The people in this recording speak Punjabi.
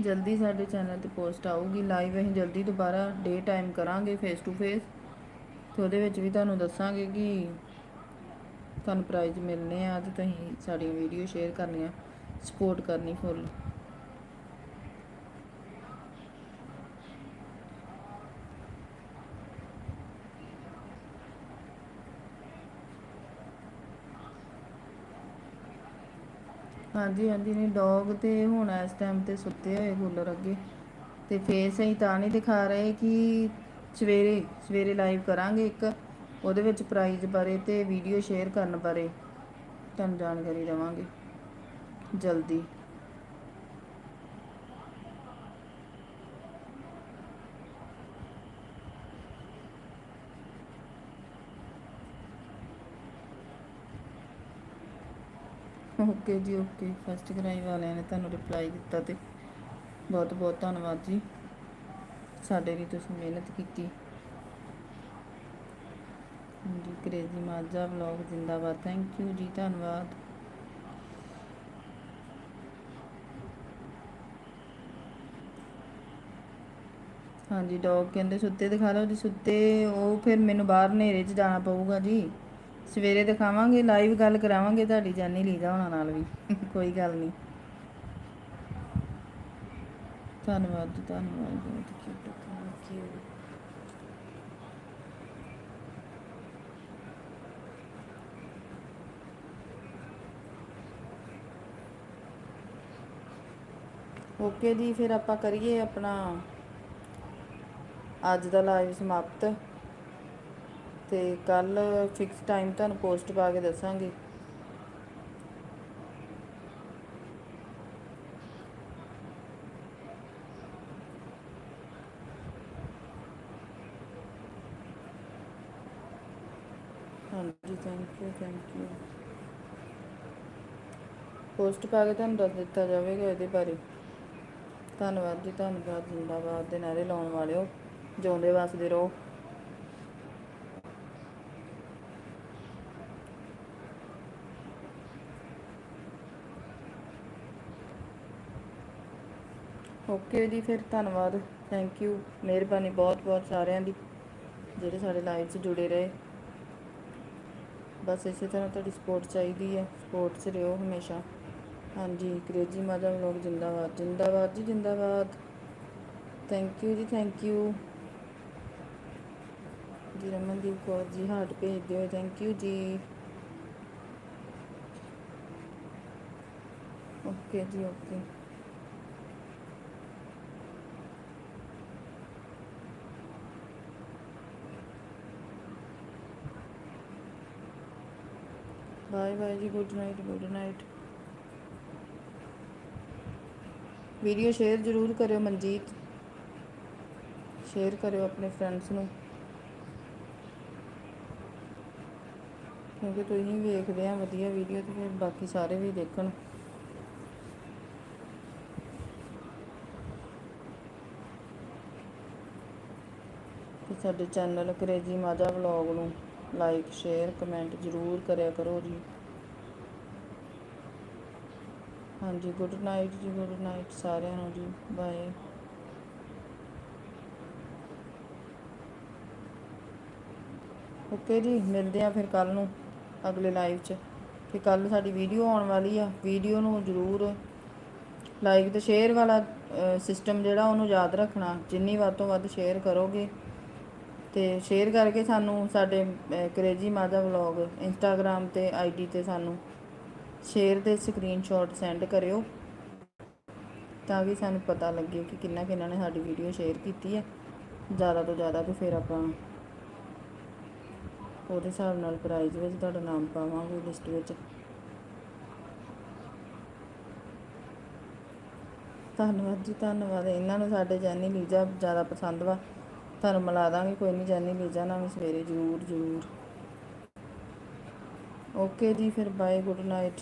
ਜਲਦੀ ਸਾਡੇ ਚੈਨਲ ਤੇ ਪੋਸਟ ਆਊਗੀ ਲਾਈਵ, ਅਸੀਂ ਜਲਦੀ ਦੁਬਾਰਾ ਡੇ ਟਾਈਮ ਕਰਾਂਗੇ ਫੇਸ ਟੂ ਫੇਸ ਤੇ ਉਹਦੇ ਵਿੱਚ ਵੀ ਤੁਹਾਨੂੰ ਦੱਸਾਂਗੇ ਕਿ ਤੁਹਾਨੂੰ ਪ੍ਰਾਈਜ਼ ਮਿਲਨੇ ਆ ਤੇ ਤੁਸੀਂ ਸਾਡੀ ਵੀਡੀਓ ਸ਼ੇਅਰ ਕਰਨੀ ਆ ਸਪੋਰਟ ਕਰਨੀ ਫੁੱਲ ਹਾਂਜੀ ਹਾਂਜੀ, ਨਹੀਂ ਡੌਗ ਤੇ ਹੁਣ ਇਸ ਟਾਈਮ ਤੇ ਸੁੱਤੇ ਹੋਏ ਕੂਲਰ ਅੱਗੇ। ਤੇ ਫੇਸ ਅਸੀਂ ਤਾਂ ਨਹੀਂ ਦਿਖਾ ਰਹੇ ਕਿ ਸਵੇਰੇ ਸਵੇਰੇ ਲਾਈਵ ਕਰਾਂਗੇ ਇੱਕ। ਉਹਦੇ ਵਿੱਚ ਪ੍ਰਾਈਜ਼ ਬਾਰੇ ਤੇ ਵੀਡੀਓ ਸ਼ੇਅਰ ਕਰਨ ਬਾਰੇ ਤੁਹਾਨੂੰ ਜਾਣਕਾਰੀ ਦੇਵਾਂਗੇ। ਜਲਦੀ। ਓਕੇ ਜੀ, ਓਕੇ। ਫਸਟ ਕਰਾਈ ਵਾਲਿਆਂ ਨੇ ਤੁਹਾਨੂੰ ਰਿਪਲਾਈ ਦਿੱਤਾ ਤੇ ਬਹੁਤ ਬਹੁਤ ਧੰਨਵਾਦ ਜੀ। ਸਾਡੇ ਲਈ ਤੁਸੀਂ ਮਿਹਨਤ ਕੀਤੀ। ਜੀ ਕ੍ਰੇਜ਼ੀ ਮਾਝਾ ਵਲੌਗ ਜਿੰਦਾਬਾਦ। ਥੈਂਕ ਯੂ ਜੀ, ਧੰਨਵਾਦ। ਹਾਂਜੀ ਡੌਗ ਕਹਿੰਦੇ ਸੁੱਤੇ ਦਿਖਾ ਲਓ ਜੀ, ਸੁੱਤੇ। ਉਹ ਫਿਰ ਮੈਨੂੰ ਬਾਹਰ ਹਨੇਰੇ 'ਚ ਜਾਣਾ ਪਊਗਾ ਜੀ। ਸਵੇਰੇ ਦਿਖਾਵਾਂਗੇ ਲਾਈਵ ਗੱਲ ਕਰਾਵਾਂਗੇ, ਤੁਹਾਡੀ ਜਾਨੀ ਲੀਦਾ ਹੋਣਾ ਨਾਲ ਵੀ। ਕੋਈ ਗੱਲ ਨਹੀਂ। ਧੰਨਵਾਦ ਧੰਨਵਾਦ, ਬਹੁਤ ਕਿਊਟ ਥੈਂਕ ਯੂ ਓਕੇ ਜੀ, ਫਿਰ ਆਪਾਂ ਕਰੀਏ ਆਪਣਾ ਅੱਜ ਦਾ ਲਾਈਵ ਸਮਾਪਤ। ਤੇ ਕੱਲ ਫਿਕਸ ਟਾਈਮ ਤੁਹਾਨੂੰ ਪੋਸਟ ਪਾ ਕੇ ਦੱਸਾਂਗੇ। ਹਾਂਜੀ thank you thank you post ਪਾ ਕੇ ਤੁਹਾਨੂੰ ਦੱਸ ਦਿੱਤਾ ਜਾਵੇਗਾ ਇਹਦੇ ਬਾਰੇ। ਧੰਨਵਾਦ ਜੀ, ਧੰਨਵਾਦ, ਜਿੰਦਾਬਾਦ ਦੇ ਨਾਰੇ ਲਾਉਣ ਵਾਲਿਓ ਜਿਉਂਦੇ ਵਸਦੇ ਰਹੋ। ਓਕੇ ਜੀ, ਫਿਰ ਧੰਨਵਾਦ। ਥੈਂਕ ਯੂ ਮਿਹਰਬਾਨੀ ਬਹੁਤ ਬਹੁਤ ਸਾਰਿਆਂ ਦੀ, ਜਿਹੜੇ ਸਾਡੇ ਲਾਈਵ 'ਚ ਜੁੜੇ ਰਹੇ। ਬਸ ਇਸੇ ਤਰ੍ਹਾਂ ਤੁਹਾਡੀ ਸਪੋਰਟ ਚਾਹੀਦੀ ਹੈ। ਸਪੋਰਟ 'ਚ ਰਹੋ ਹਮੇਸ਼ਾ। ਹਾਂਜੀ, ਕ੍ਰੇਜੀ ਮਾਦਾ ਲੋਕ ਜਿੰਦਾਬਾਦ। ਜਿੰਦਾਬਾਦ ਜੀ, ਜਿੰਦਾਬਾਦ। ਥੈਂਕ ਯੂ ਜੀ ਥੈਂਕ ਯੂ ਜੀ, ਰਮਨਦੀਪ ਕੌਰ ਜੀ ਹਾਰਟ ਭੇਜ ਦਿਓ। ਥੈਂਕ ਯੂ ਜੀ। ਓਕੇ ਜੀ ਓਕੇ ਬਾਏ ਬਾਏ ਜੀ good night good night video share ਜ਼ਰੂਰ ਕਰਿਓ ਮਨਜੀਤ। ਸ਼ੇਅਰ ਕਰਿਓ ਆਪਣੇ ਫਰੈਂਡਸ ਨੂੰ। ਕਿਉਂਕਿ ਤੁਸੀਂ ਵੇਖਦੇ ਆ, ਵਧੀਆ ਵੀਡੀਓ ਤੇ ਫਿਰ ਬਾਕੀ ਸਾਰੇ ਵੀ ਦੇਖਣ। ਤੇ ਸਾਡੇ ਚੈਨਲ ਕਰੇਜੀ ਮਾਝਾ ਵਲੌਗ ਨੂੰ। ਲਾਈਕ ਸ਼ੇਅਰ ਕਮੈਂਟ ਜ਼ਰੂਰ ਕਰਿਆ ਕਰੋ ਜੀ। ਹਾਂਜੀ ਗੁੱਡ ਨਾਈਟ ਜੀ ਗੁੱਡ ਨਾਈਟ ਸਾਰਿਆਂ ਨੂੰ ਜੀ। ਬਾਏ ਓਕੇ ਜੀ, ਮਿਲਦੇ ਆ ਫਿਰ ਕੱਲ ਨੂੰ, ਅਗਲੇ ਲਾਈਵ 'ਚ। ਤੇ ਕੱਲ ਸਾਡੀ ਵੀਡੀਓ ਆਉਣ ਵਾਲੀ ਆ। ਵੀਡੀਓ ਨੂੰ ਜ਼ਰੂਰ ਲਾਈਕ ਤੇ ਸ਼ੇਅਰ ਵਾਲਾ ਸਿਸਟਮ ਜਿਹੜਾ ਉਹਨੂੰ ਯਾਦ ਰੱਖਣਾ। ਜਿੰਨੀ ਵੱਧ ਤੋਂ ਵੱਧ ਸ਼ੇਅਰ ਕਰੋਗੇ ਤੇ ਸ਼ੇਅਰ ਕਰਕੇ ਸਾਨੂੰ ਸਾਡੇ ਕ੍ਰੇਜੀ ਮਾਦਾ ਵਲੌਗ ਇੰਸਟਾਗ੍ਰam ਤੇ ਆਈਡੀ ਤੇ ਸਾਨੂੰ ਸ਼ੇਅਰ ਦੇ ਸਕਰੀਨਸ਼ਾਟ ਸੈਂਡ ਕਰਿਓ ਤਾਂ ਕਿ ਸਾਨੂੰ ਪਤਾ ਲੱਗੇ ਕਿ ਕਿੰਨਾ ਕਿੰਨਾ ਨੇ ਸਾਡੀ ਵੀਡੀਓ ਸ਼ੇਅਰ ਕੀਤੀ ਹੈ। ਜ਼ਿਆਦਾ ਤੋਂ ਜ਼ਿਆਦਾ ਤੇ ਫਿਰ ਆਪਾਂ ਉਹਦੇ ਹਿਸਾਬ ਨਾਲ ਪ੍ਰਾਈਜ਼ ਵਿੱਚ ਤੁਹਾਡਾ ਨਾਮ ਪਾਵਾਂਗੇ ਲਿਸਟ ਵਿੱਚ। ਧੰਨਵਾਦ ਜੀ, ਧੰਨਵਾਦ। ਇਹਨਾਂ ਨੂੰ ਸਾਡੇ ਜੈਨੀ ਲੀਜਾ ਜ਼ਿਆਦਾ ਪਸੰਦ ਵਾ। ਤੁਹਾਨੂੰ ਮਿਲਾ ਦਾਂਗੇ, ਕੋਈ ਨਹੀਂ ਜਾਨੀ ਲੀਜਾ ਨਾਲ ਸਵੇਰੇ ਜ਼ਰੂਰ ਜ਼ਰੂਰ। ਓਕੇ ਜੀ, ਫਿਰ ਬਾਏ ਗੁੱਡ ਨਾਈਟ